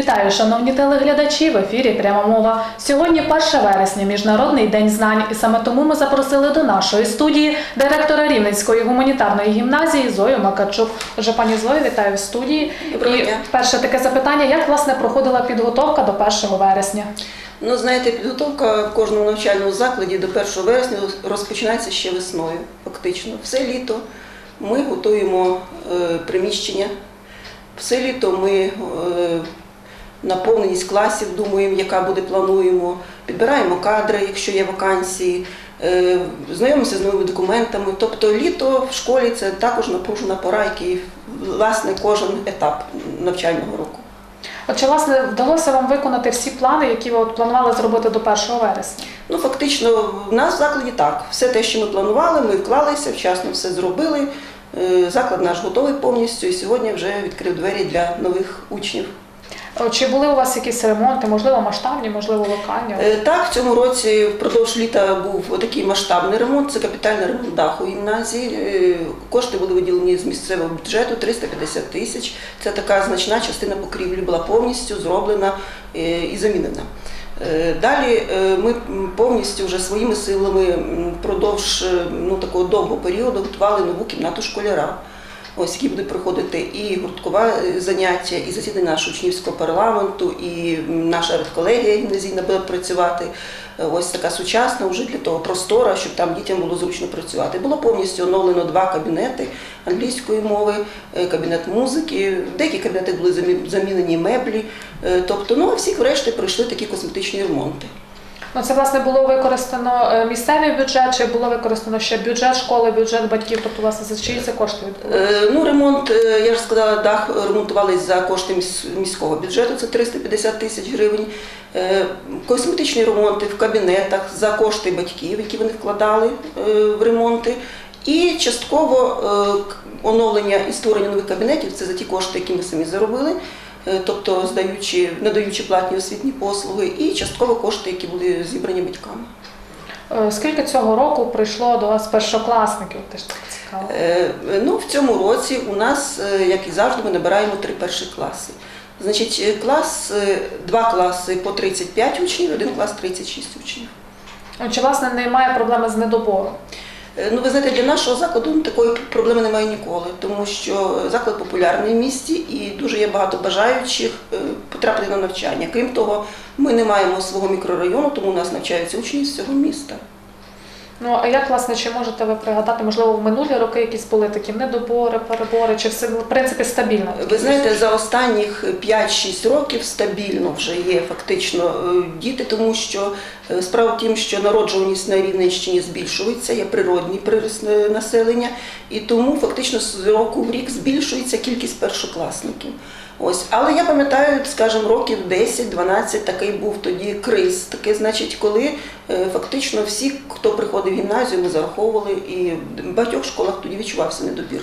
Вітаю, шановні телеглядачі! В ефірі пряма мова. Сьогодні 1 вересня, міжнародний день знань, і саме тому ми запросили до нашої студії директора Рівненської гуманітарної гімназії Зою Макарчук. Отже, пані Зою, вітаю в студії. Доброго і дня. перше таке запитання: як власне проходила підготовка до 1 вересня? Ну, знаєте, підготовка в кожному навчальному закладі до 1 вересня розпочинається ще весною, фактично. Все літо ми готуємо е, приміщення, все літо ми е, наповненість класів думаємо, яка буде, плануємо, підбираємо кадри, якщо є вакансії, е, знайомимося з новими документами. Тобто літо в школі це також напружена пора, який власне кожен етап навчального року. От чи власне вдалося вам виконати всі плани, які ви от планували зробити до 1 вересня? Ну, фактично, в нас в закладі так. Все те, що ми планували, ми вклалися, вчасно все зробили. Е, Заклад наш готовий повністю і сьогодні вже відкрив двері для нових учнів. Чи були у вас якісь ремонти, можливо, масштабні, можливо, локальні? Е, Так, в цьому році впродовж літа був такий масштабний ремонт, це капітальний ремонт даху гімназії. Е, Кошти були виділені з місцевого бюджету 350 тисяч. Це така значна частина покрівлі була повністю зроблена е, і замінена. Далі ми повністю вже своїми силами впродовж ну, такого довгого періоду готували нову кімнату школяра. Ось які будуть проходити і гурткове заняття, і засідання нашого учнівського парламенту, і наша редколегія гімназійна буде працювати. Е, Ось така сучасна, вже для того простора, щоб там дітям було зручно працювати. Було повністю оновлено два кабінети англійської мови, е, кабінет музики. Деякі кабінети були замі- замінені меблі. Е, Тобто, ну а всі врешті пройшли такі косметичні ремонти. Ну, це власне було використано е, місцевий бюджет, чи було використано ще бюджет школи, бюджет батьків, тобто власне за чиї це кошти відбули? Е, Ну, ремонт, е, я ж сказала, дах ремонтувались за кошти міського бюджету, це 350 тисяч гривень. Косметичні ремонти в кабінетах за кошти батьків, які вони вкладали в ремонти. І частково оновлення і створення нових кабінетів це за ті кошти, які ми самі заробили, тобто здаючи, надаючи платні освітні послуги, і частково кошти, які були зібрані батьками. Е, Скільки цього року прийшло до вас першокласників? Теж так цікаво. Е, Ну, в цьому році у нас, е, як і завжди, ми набираємо три перші класи. Значить, е, клас, е, два класи по 35 учнів, один клас 36 учнів. Чи власне немає проблеми з недобором? Е, Ну, ви знаєте, для нашого закладу ну, такої проблеми немає ніколи, тому що заклад популярний в місті і дуже є багато бажаючих е, потрапити на навчання. Крім того, ми не маємо свого мікрорайону, тому у нас навчаються учні з цього міста. Ну а як власне чи можете ви пригадати, можливо, в минулі роки якісь були такі недобори, перебори, чи все в принципі стабільно? Ви знаєте, за останніх 5-6 років стабільно вже є фактично е, діти, тому що е, справа в тім, що народжуваність на Рівненщині збільшується, є природній прирост е, населення, і тому фактично з року в рік збільшується кількість першокласників. Ось, але я пам'ятаю, скажімо, років 10-12 такий був тоді криз. Таке, значить, коли е, фактично всі, хто приходив в гімназію, ми зараховували, і в багатьох школах тоді відчувався недобір.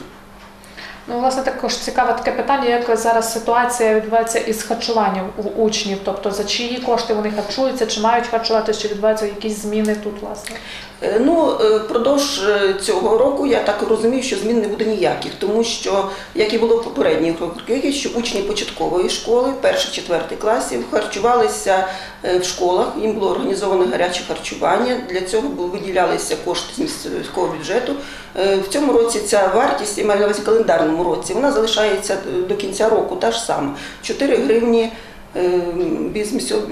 Ну, власне, також цікаве таке питання, як зараз ситуація відбувається із харчуванням у учнів, тобто за чиї кошти вони харчуються, чи мають харчуватися, чи відбуваються якісь зміни тут, власне. Е, Ну, е, впродовж е, цього року я так розумію, що змін не буде ніяких, тому що, як і було в попередніх роках, що учні початкової школи, перших четвертих класів, харчувалися в школах, їм було організовано гаряче харчування. Для цього виділялися кошти з міського бюджету. В цьому році ця вартість, я маю на увазі календарному році, вона залишається до кінця року та ж сама 4 гривні е, без міського-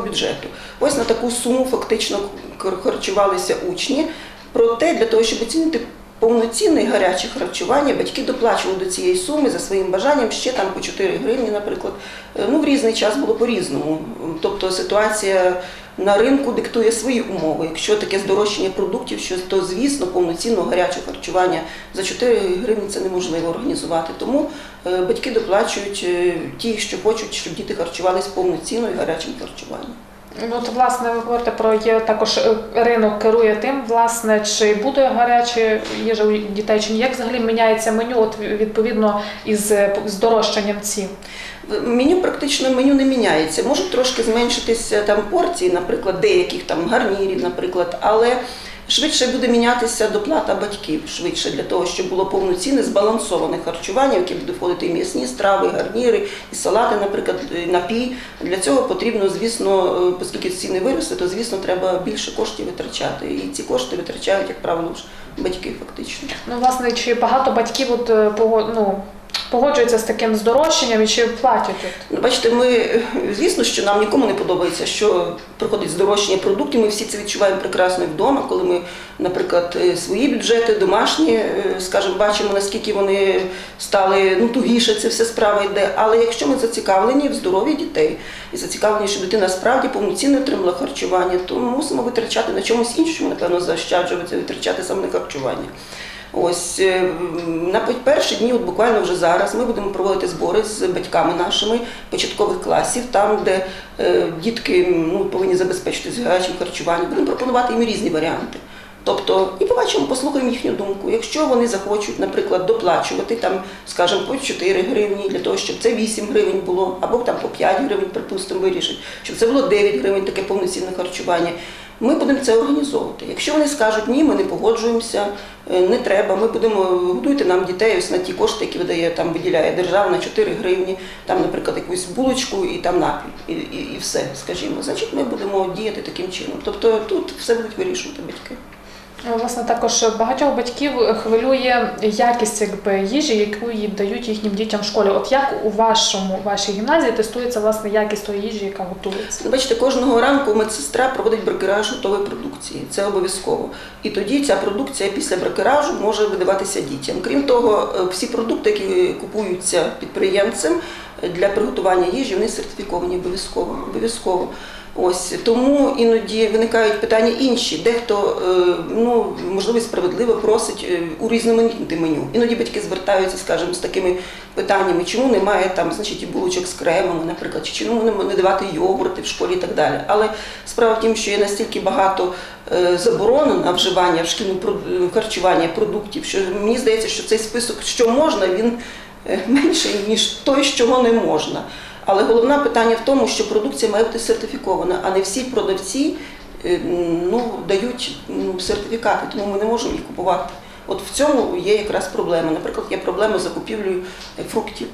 бюджету. Ось на таку суму фактично харчувалися учні. Проте для того, щоб оцінити повноцінне і гаряче харчування, батьки доплачували до цієї суми за своїм бажанням ще там по 4 гривні, наприклад. Е, Ну, в різний час було по-різному. Тобто ситуація на ринку диктує свої умови. Якщо таке здорожчання продуктів, то звісно повноцінного гарячого харчування за 4 гривні це неможливо організувати. Тому е, батьки доплачують е, ті, що хочуть, щоб діти харчувалися повноцінно і гарячим харчуванням. Ну, от, власне, ви говорите про є також е, ринок керує тим, власне, чи буде гаряча їжа у дітей, чи ні. Як взагалі міняється меню, от відповідно із е, здорожчанням цін? Меню практично меню не міняється. Можуть трошки зменшитися там порції, наприклад, деяких там гарнірів, наприклад, але Швидше буде мінятися доплата батьків, швидше для того, щоб було повноцінне збалансоване харчування, в яке буде входити і м'ясні страви, гарніри, і салати, наприклад, напій. Для цього потрібно, звісно, е, оскільки ціни виросли, то звісно треба більше коштів витрачати. І ці кошти витрачають, як правило, батьки фактично. Ну, власне, чи багато батьків от, е, ну, погоджуються з таким здорожчанням і чи платять? От? Ну, бачите, ми звісно, що нам нікому не подобається, що приходить здорожчання продуктів. Ми всі це відчуваємо прекрасно вдома, коли ми, наприклад, е, свої бюджети, домашні, е, скажімо, бачимо, наскільки вони стали ну тугіше, це все справа йде. Але якщо ми зацікавлені в здоров'ї дітей і зацікавлені, щоб дитина справді повноцінно отримала харчування, то ми мусимо витрачати на чомусь іншому, напевно, заощаджувати, витрачати саме на харчування. Ось е, на пе- перші дні, от буквально вже зараз, ми будемо проводити збори з батьками нашими початкових класів, там, де е, дітки ну, повинні забезпечити гарячим харчуванням. Будемо пропонувати їм різні варіанти. Тобто, і побачимо, послухаємо їхню думку. Якщо вони захочуть, наприклад, доплачувати там, скажімо, по 4 гривні для того, щоб це 8 гривень було, або там по 5 гривень, припустимо, вирішить, щоб це було 9 гривень, таке повноцінне харчування. Ми будемо це організовувати. Якщо вони скажуть ні, ми не погоджуємося, е, не треба, ми будемо годуйте нам дітей ось на ті кошти, які видає там виділяє держава на 4 гривні, там, наприклад, якусь булочку і там напій, і, і, і все, скажімо. Значить, ми будемо діяти таким чином. Тобто тут все будуть вирішувати батьки. Ну, Власне, також багатьох батьків хвилює якість якби, їжі, яку їм дають їхнім дітям в школі. От як у вашому вашій гімназії тестується власне якість тої їжі, яка готується? Бачите, кожного ранку медсестра проводить бракераж готової продукції. Це обов'язково. І тоді ця продукція після бракеражу може видаватися дітям. Крім того, е, всі продукти, які купуються підприємцем е, для приготування їжі, вони сертифіковані обов'язково. обов'язково. Ось тому іноді виникають питання інші. Дехто е, ну можливо справедливо просить е, урізноманітнити меню. Іноді батьки звертаються, скажімо, з такими питаннями, чому немає там, значить, булочок з кремами, наприклад, чи чому не- давати йогурти в школі і так далі. Але справа в тім, що є настільки багато е, заборон на вживання в шкільному харчування продуктів, що мені здається, що цей список, що можна, він менший, ніж той, чого не можна. Але головне питання в тому, що продукція має бути сертифікована, а не всі продавці е, ну, дають сертифікати, тому ми не можемо їх купувати. От в цьому є якраз проблема. Наприклад, є проблема з закупівлею е, фруктів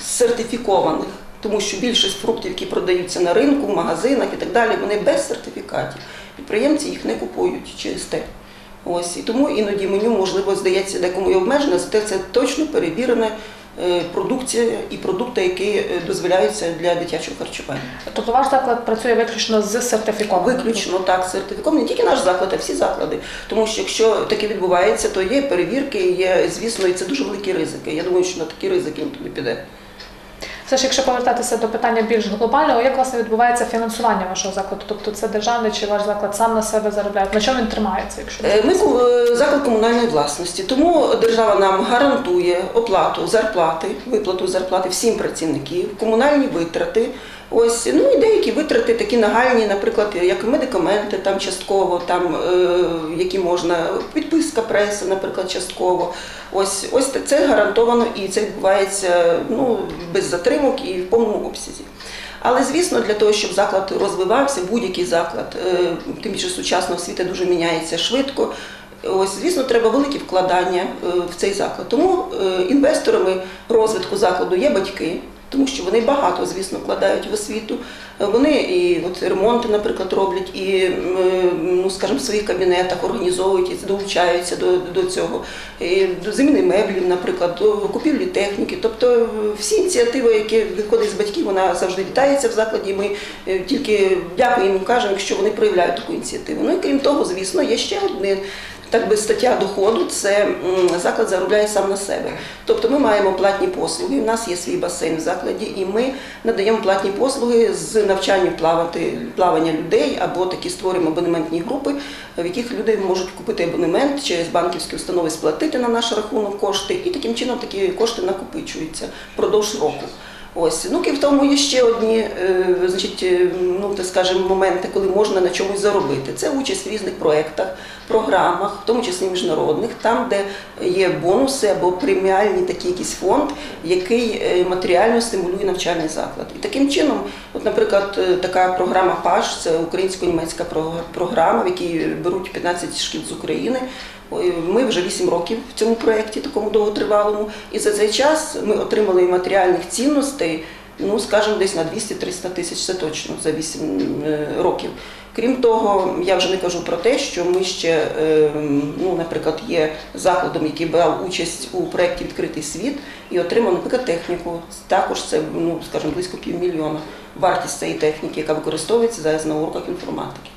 сертифікованих, тому що більшість фруктів, які продаються на ринку, в магазинах і так далі, вони без сертифікатів. Підприємці їх не купують через те. Ось і тому іноді меню, можливо, здається декому і обмежене, зате це точно перевірена е, продукція і продукти, які е, дозволяються для дитячого харчування. Тобто ваш заклад працює виключно з сертифіком? Виключно так сертифіком не тільки наш заклад, а всі заклади. Тому що якщо таке відбувається, то є перевірки, є, звісно, і це дуже великі ризики. Я думаю, що на такі ризики він тобі піде. Все ж, якщо повертатися до питання більш глобального, як власне відбувається фінансування вашого закладу? Тобто це державний чи ваш заклад сам на себе заробляє? На чому він тримається? Якщо Е, Ми е, заклад комунальної власності, тому держава нам гарантує оплату зарплати, виплату зарплати всім працівників, комунальні витрати. Ось ну і деякі витрати такі нагальні, наприклад, як медикаменти, там частково, там е, які можна підписка преси, наприклад, частково. Ось ось це гарантовано і це відбувається ну без затримок і в повному обсязі. Але звісно, для того, щоб заклад розвивався, будь-який заклад, е, тим більше сучасна освіта дуже міняється швидко. Ось, звісно, треба великі вкладання е, в цей заклад. Тому е, інвесторами розвитку закладу є батьки, тому що вони багато, звісно, вкладають в освіту. Вони і от ремонти, наприклад, роблять, і ну, скажімо, в своїх кабінетах організовують і долучаються до, до цього. І до заміни меблів, наприклад, до купівлі техніки. Тобто всі ініціативи, які виходять з батьків, вона завжди вітається в закладі. Ми е, тільки дякуємо кажемо, якщо вони проявляють таку ініціативу. Ну і крім того, звісно, є ще одне. Так би стаття доходу це заклад заробляє сам на себе. Тобто ми маємо платні послуги. У нас є свій басейн в закладі, і ми надаємо платні послуги з навчання плавати плавання людей або такі створюємо абонементні групи, в яких люди можуть купити абонемент через банківські установи, сплатити на наш рахунок кошти, і таким чином такі кошти накопичуються впродовж року. Ось, ну крім тому є ще одні, е, значить, е, ну так скажемо, моменти, коли можна на чомусь заробити. Це участь в різних проєктах, програмах, в тому числі міжнародних, там, де є бонуси або преміальний такий якийсь фонд, який е, матеріально стимулює навчальний заклад. І таким чином, от, наприклад, така програма ПАШ, це українсько-німецька про- програма, в якій беруть 15 шкіл з України. Ми вже 8 років в цьому проєкті, такому довготривалому, і за цей час ми отримали матеріальних цінностей, ну скажімо, десь на 200-300 тисяч, це точно за 8 е, років. Крім того, я вже не кажу про те, що ми ще, е, ну, наприклад, є закладом, який брав участь у проєкті Відкритий світ і отримав, наприклад, техніку. Також це, ну, скажімо, близько півмільйона вартість цієї техніки, яка використовується зараз на уроках інформатики.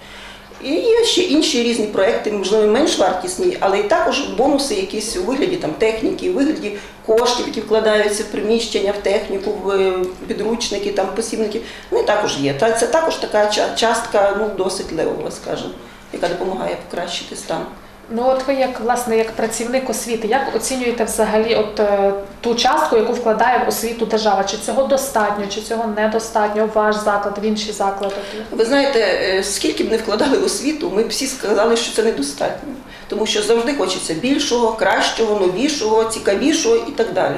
І є ще інші різні проекти, можливо, менш вартісні, але і також бонуси якісь у вигляді там техніки, у вигляді коштів, які вкладаються в приміщення, в техніку, в е, підручники, там посібники. Вони також є. Це також така частка, ну досить левова, скажімо, яка допомагає покращити стан. Ну от ви як власне як працівник освіти, як оцінюєте взагалі от е, ту частку, яку вкладає в освіту держава? Чи цього достатньо, чи цього недостатньо ваш заклад, в інші заклади? Ви знаєте, е, скільки б не вкладали в освіту, ми всі сказали, що це недостатньо. Тому що завжди хочеться більшого, кращого, новішого, цікавішого і так далі.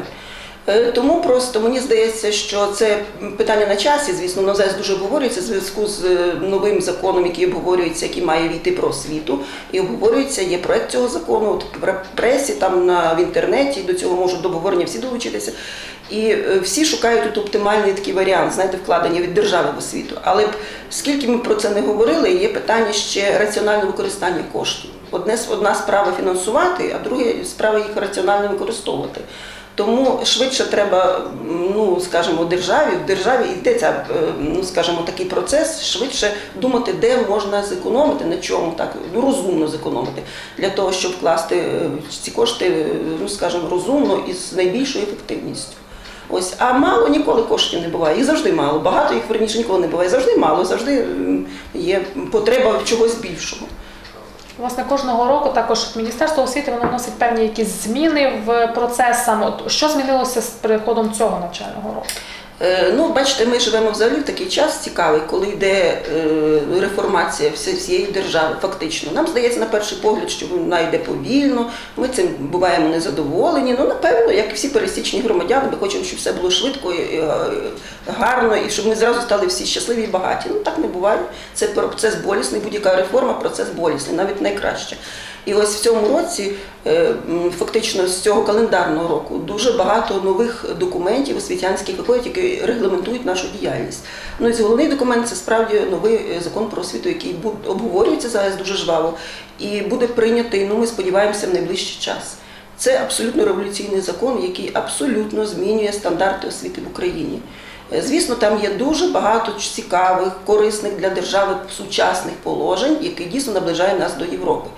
Е, Тому просто мені здається, що це питання на часі, звісно, воно зараз дуже обговорюється в зв'язку з е, новим законом, який обговорюється, який має війти про освіту. І обговорюється, є проект цього закону, от в пресі, там на в інтернеті, до цього можуть до обговорення всі долучитися. І е, всі шукають тут оптимальний такий варіант, знаєте, вкладення від держави в освіту. Але скільки ми про це не говорили, є питання ще раціонального використання коштів. Одне одна справа фінансувати, а друга справа їх раціонально використовувати. Тому швидше треба, ну скажімо, державі, в державі йдеться, е, ну скажімо, такий процес, швидше думати, де можна зекономити, на чому так ну, розумно зекономити, для того, щоб вкласти е, ці кошти, е, ну скажімо, розумно і з найбільшою ефективністю. Ось, а мало ніколи коштів не буває. Їх завжди мало. Багато їх верніше ніколи не буває. Завжди мало, завжди є потреба в чогось більшого. Власне, кожного року також Міністерство освіти воно вносить певні якісь зміни в процес саме. Що змінилося з приходом цього навчального року? Е, Ну, бачите, ми живемо взагалі в такий час цікавий, коли йде е, реформація всієї держави, фактично. Нам здається, на перший погляд, що вона йде повільно, ми цим буваємо незадоволені. Ну, напевно, як і всі пересічні громадяни, ми хочемо, щоб все було швидко е, гарно, і щоб ми зразу стали всі щасливі і багаті. Ну так не буває. Це процес болісний, будь-яка реформа процес болісний, навіть найкраще. І ось в цьому році, е, фактично з цього календарного року, дуже багато нових документів освітянських виходять, які регламентують нашу діяльність. Ну і головний документ це справді новий е, закон про освіту, який обговорюється зараз дуже жваво і буде прийнятий. Ну ми сподіваємося в найближчий час. Це абсолютно революційний закон, який абсолютно змінює стандарти освіти в Україні. Е, Звісно, там є дуже багато цікавих, корисних для держави сучасних положень, які дійсно наближають нас до Європи.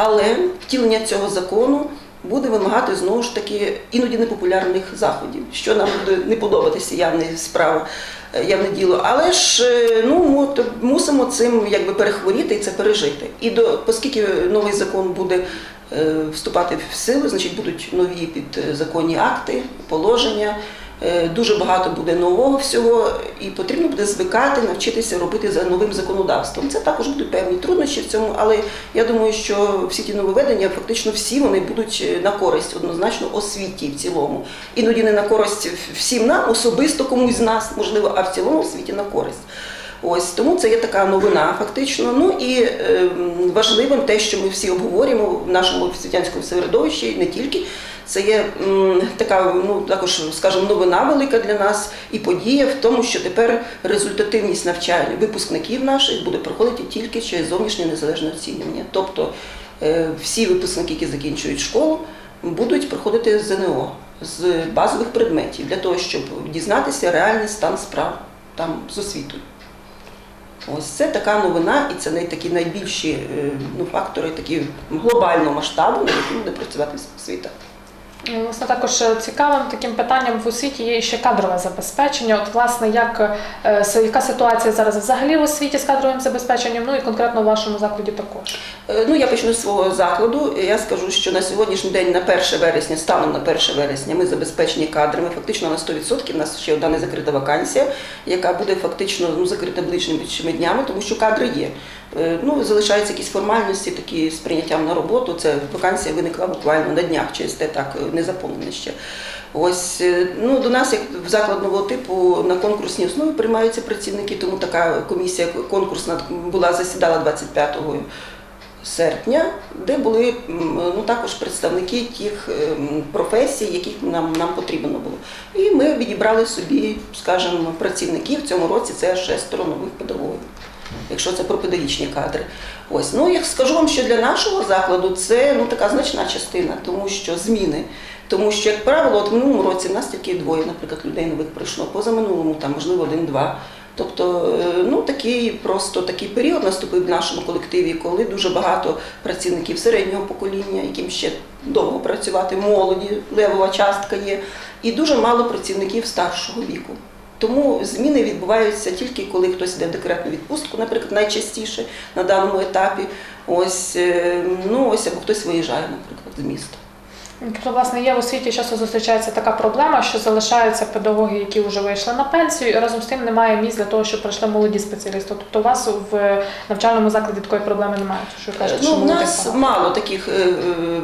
Але втілення цього закону буде вимагати знову ж таки іноді непопулярних заходів, що нам буде не подобатися явна справа, е, явне діло. Але ж е, ну мо- мусимо цим якби перехворіти і це пережити. І до оскільки новий закон буде е, вступати в силу, значить будуть нові підзаконні акти, положення. Е, Дуже багато буде нового всього, і потрібно буде звикати, навчитися робити за новим законодавством. Це також будуть певні труднощі в цьому, але я думаю, що всі ті нововведення, фактично всі вони будуть е, на користь однозначно освіті в цілому. Іноді не на користь всім нам, особисто комусь з нас, можливо, а в цілому освіті на користь. Ось тому це є така новина, фактично. Ну і е, важливим те, що ми всі обговорюємо в нашому освітянському середовищі, не тільки. Це є така, ну також скажімо, новина велика для нас і подія в тому, що тепер результативність навчання випускників наших буде проходити тільки через зовнішнє незалежне оцінювання. Тобто е, всі випускники, які закінчують школу, будуть проходити ЗНО з базових предметів для того, щоб дізнатися реальний стан справ там з освітою. Ось це така новина, і це такі найбільші е, ну, фактори такі глобального масштабу, над якими буде працювати освіта. І, Власне, також е, цікавим таким питанням в освіті є ще кадрове забезпечення. От, власне, як, е, яка ситуація зараз взагалі в освіті з кадровим забезпеченням, ну і конкретно в вашому закладі також. Е, Ну, я почну з свого закладу. Я скажу, що на сьогоднішній день, на 1 вересня, станом на 1 вересня, ми забезпечені кадрами. Фактично на 100%. У нас ще одна незакрита вакансія, яка буде фактично ну, закрита ближчими днями, тому що кадри є. Е, Ну, залишаються якісь формальності, такі з прийняттям на роботу. Це вакансія виникла буквально на днях, через те так е, не заповнена ще. Ось е, ну до нас, як в заклад нового типу, на конкурсній основі приймаються працівники, тому така комісія конкурсна була засідала 25 серпня, де були ну також представники тих професій, яких нам, нам потрібно було. І ми відібрали собі, скажімо, працівників в цьому році. Це шестеро нових педагогів. Якщо це про педагогічні кадри, ось ну я скажу вам, що для нашого закладу це ну така значна частина, тому що зміни. Тому що, як правило, от в минулому році в нас тільки двоє, наприклад, людей нових прийшло, позаминулому там можливо один-два. Тобто, е, ну такий просто такий період наступив в нашому колективі, коли дуже багато працівників середнього покоління, яким ще довго працювати, молоді, левова частка є, і дуже мало працівників старшого віку. Тому зміни відбуваються тільки коли хтось йде в декретну відпустку, наприклад, найчастіше на даному етапі. Ось е, ну ось або хтось виїжджає, наприклад, з міста. Тобто, власне, є у світі часто зустрічається така проблема, що залишаються педагоги, які вже вийшли на пенсію, і разом з тим немає місць для того, щоб прийшли молоді спеціалісти. Тобто у вас в навчальному закладі такої проблеми немає. Що ви кажете, Ну, що в молодих нас мало таких е, е,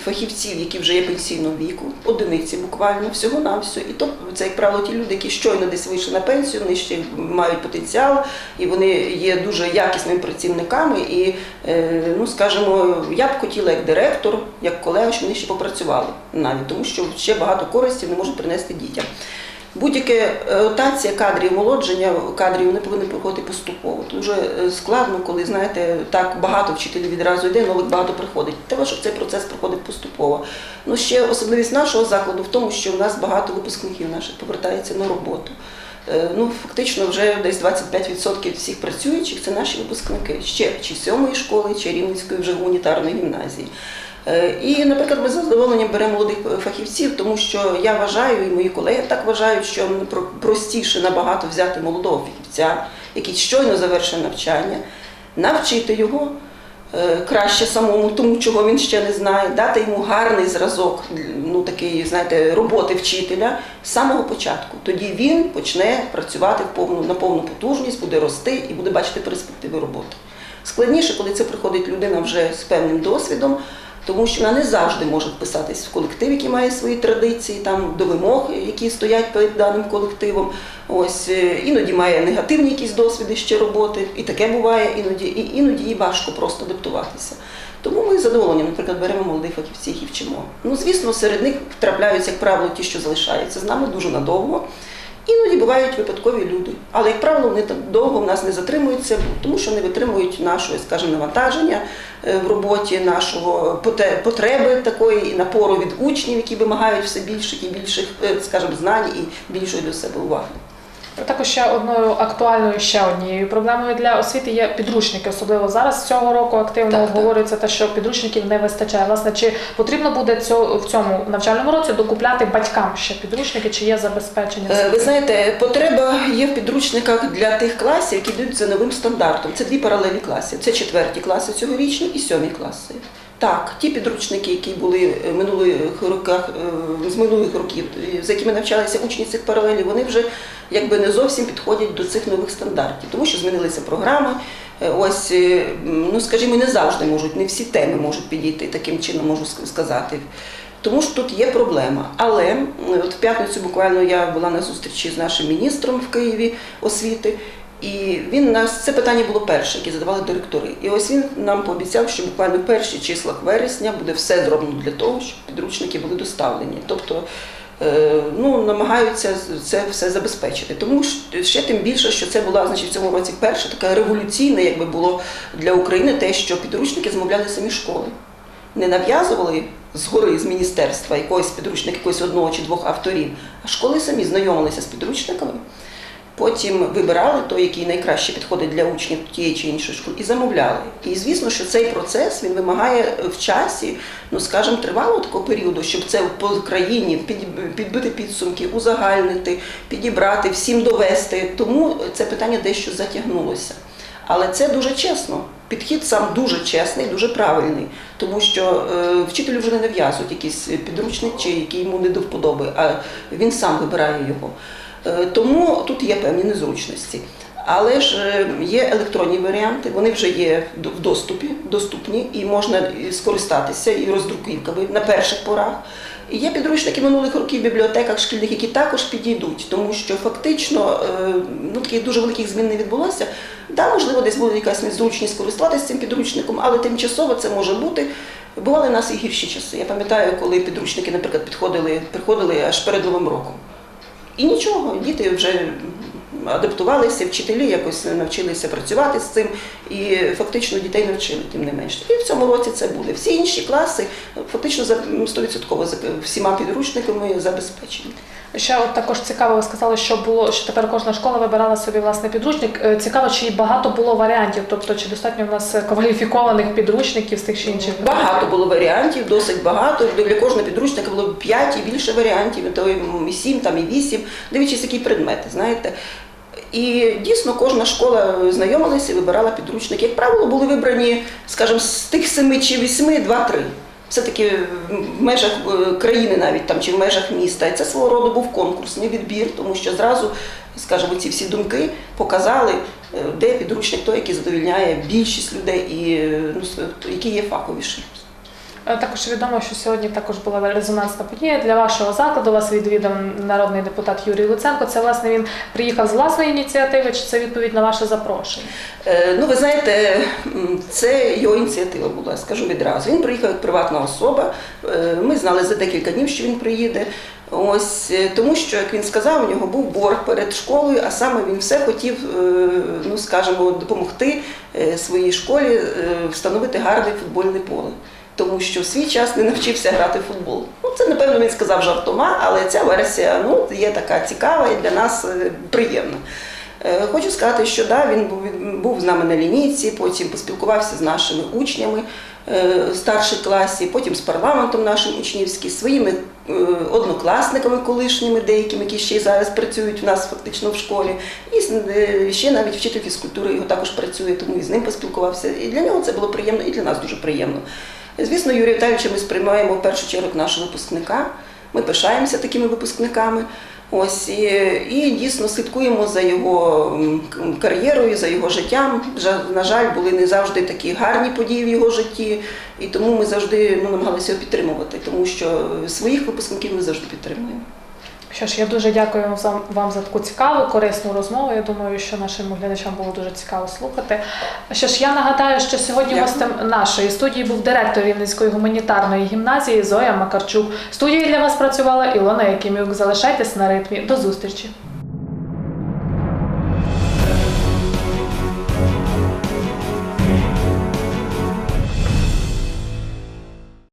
фахівців, які вже є пенсійного віку, одиниці буквально, всього на все. І то це, як правило, ті люди, які щойно десь вийшли на пенсію, вони ще мають потенціал, і вони є дуже якісними працівниками. І, е, ну, скажімо, я б хотіла як директор, як колега, щоб вони ще попрацювали навіть, тому що ще багато користі вони можуть принести дітям. Будь-яке е, ротація кадрів, молодження кадрів вони повинні проходити поступово. Дуже е, складно, коли знаєте, так багато вчителів відразу йде, нових багато приходить. Треба, щоб цей процес проходив поступово. Ну ще особливість нашого закладу в тому, що в нас багато випускників наших повертається на роботу. Е, Ну, фактично, вже десь 25% всіх працюючих це наші випускники ще чи сьомої школи, чи Рівненської вже гуманітарної гімназії. Е, І, наприклад, ми з задоволенням беремо молодих фахівців, тому що я вважаю, і мої колеги так вважають, що про- простіше набагато взяти молодого фахівця, який щойно завершив навчання, навчити його е, краще самому, тому чого він ще не знає, дати йому гарний зразок, ну такий, знаєте, роботи вчителя з самого початку. Тоді він почне працювати в повну, на повну потужність, буде рости і буде бачити перспективи роботи. Складніше, коли це приходить людина вже з певним досвідом, тому що вона не завжди може вписатись в колектив, який має свої традиції, там до вимог, які стоять перед даним колективом. Ось е, іноді має негативні якісь досвіди ще роботи, і таке буває іноді, і іноді їй важко просто адаптуватися. Тому ми з задоволенням, наприклад, беремо молодих фахівців і вчимо. Ну, звісно, серед них трапляються, як правило, ті, що залишаються з нами дуже надовго. Іноді бувають випадкові люди, але, як правило, вони там довго в нас не затримуються, тому що не витримують нашого, скажімо, навантаження е, в роботі, нашого потреби такої і напору від учнів, які вимагають все більших і більших, е, скажімо, знань і більшої до себе уваги. Також ще одною актуальною ще однією проблемою для освіти є підручники. Особливо зараз цього року активно Так, так. обговорюється те, що підручників не вистачає. Власне, чи потрібно буде цьо- в цьому навчальному році докупляти батькам ще підручники, чи є забезпечення? Е, Ви знаєте, потреба є в підручниках для тих класів, які йдуть за новим стандартом. Це дві паралельні класи. Це четверті класи цьогорічні і сьомі класи. Так, ті підручники, які були в минулих роках, е, з минулих років, е, з якими навчалися учні цих паралелів, вони вже якби не зовсім підходять до цих нових стандартів, тому що змінилися програми. Е, Ось, е, ну скажімо, не завжди можуть, не всі теми можуть підійти, таким чином можу сказати. Тому що тут є проблема. Але от в п'ятницю буквально я була на зустрічі з нашим міністром в Києві освіти, і він нас це питання було перше, яке задавали директори. І ось він нам пообіцяв, що буквально в перші числах вересня буде все зроблено для того, щоб підручники були доставлені. Тобто е, ну, намагаються це все забезпечити. Тому ще тим більше, що це була значить, в цьому році перша така революційна, якби було для України те, що підручники замовляли самі школи не нав'язували згори з міністерства якогось підручника, якогось одного чи двох авторів, а школи самі знайомилися з підручниками, потім вибирали той, який найкраще підходить для учнів тієї чи іншої школи, і замовляли. І звісно, що цей процес він вимагає в часі, ну скажімо, тривалого такого періоду, щоб це по країні підбити підсумки, узагальнити, підібрати, всім довести. Тому це питання дещо затягнулося. Але це дуже чесно. підхід сам дуже чесний, дуже правильний, тому що е, вчителю вже не нав'язують якийсь підручник, чи який йому не до вподоби, а він сам вибирає його. Е, тому тут є певні незручності. Але ж е, є електронні варіанти, вони вже є в доступі, доступні і можна скористатися і роздруківками на перших порах. І є підручники минулих років в бібліотеках шкільних, які також підійдуть, тому що фактично е, ну, таких дуже великих змін не відбулося. Да, можливо, десь буде якась незручність користуватися цим підручником, але тимчасово це може бути. Бували в нас і гірші часи. Я пам'ятаю, коли підручники, наприклад, підходили, приходили аж перед Новим роком. І нічого, діти вже адаптувалися, вчителі якось навчилися працювати з цим, і фактично дітей навчили, тим не менше. І в цьому році це буде. Всі інші класи фактично ну, 100% всіма підручниками забезпечені. Ще от також цікаво, ви сказали, що було що тепер кожна школа вибирала собі власний підручник. Е, Цікаво, чи багато було варіантів, тобто чи достатньо в нас кваліфікованих підручників з тих чи інших Багато було варіантів, досить багато. Для кожного підручника було 5 і більше варіантів, то і 7, там і 8, дивлячись, які предмети, знаєте. І дійсно кожна школа знайомилася і вибирала підручники. Як правило, були вибрані, скажімо, з тих семи чи вісьми, два-три. Все-таки в межах е, країни навіть там чи в межах міста. І це свого роду був конкурсний відбір, тому що зразу, скажімо, ці всі думки показали, е, де підручник той, який задовільняє більшість людей і е, ну, який є фаховіший. Е, Також відомо, що сьогодні також була резонансна подія для вашого закладу. Вас відвідав народний депутат Юрій Луценко. Це власне він приїхав з власної ініціативи, чи це відповідь на ваше запрошення? Е, Ну, ви знаєте, це його ініціатива була, скажу відразу. Він приїхав як приватна особа. Е, Ми знали за декілька днів, що він приїде. Ось тому, що як він сказав, у нього був борг перед школою, а саме він все хотів, ну скажімо, допомогти своїй школі встановити гарне футбольне поле. Тому що в свій час не навчився грати в футбол. Ну, це, напевно, він сказав жартома, але ця версія ну, є така цікава і для нас е, приємна. Е, Хочу сказати, що да, він був, з нами на лінійці, потім поспілкувався з нашими учнями е, старших класів, потім з парламентом нашим учнівським, своїми однокласниками колишніми, деякими, які ще й зараз працюють у нас фактично в школі. І ще навіть вчитель фізкультури його також працює, тому і з ним поспілкувався. І для нього це було приємно, і для нас дуже приємно. Звісно, Юрія Віталійовича ми сприймаємо в першу чергу нашого випускника. Ми пишаємося такими випускниками. Ось і, і дійсно слідкуємо за його кар'єрою, за його життям. На жаль, були не завжди такі гарні події в його житті, і тому ми завжди ну, намагалися його підтримувати, тому що своїх випускників ми завжди підтримуємо. Що ж, я дуже дякую вам за, вам за таку цікаву, корисну розмову. Я думаю, що нашим глядачам було дуже цікаво слухати. Що ж, я нагадаю, що сьогодні Дякую. гостем нашої студії був директор Рівненської гуманітарної гімназії Зоя Макарчук. В студії для вас працювала Ілона Якимюк. Залишайтесь на ритмі. До зустрічі.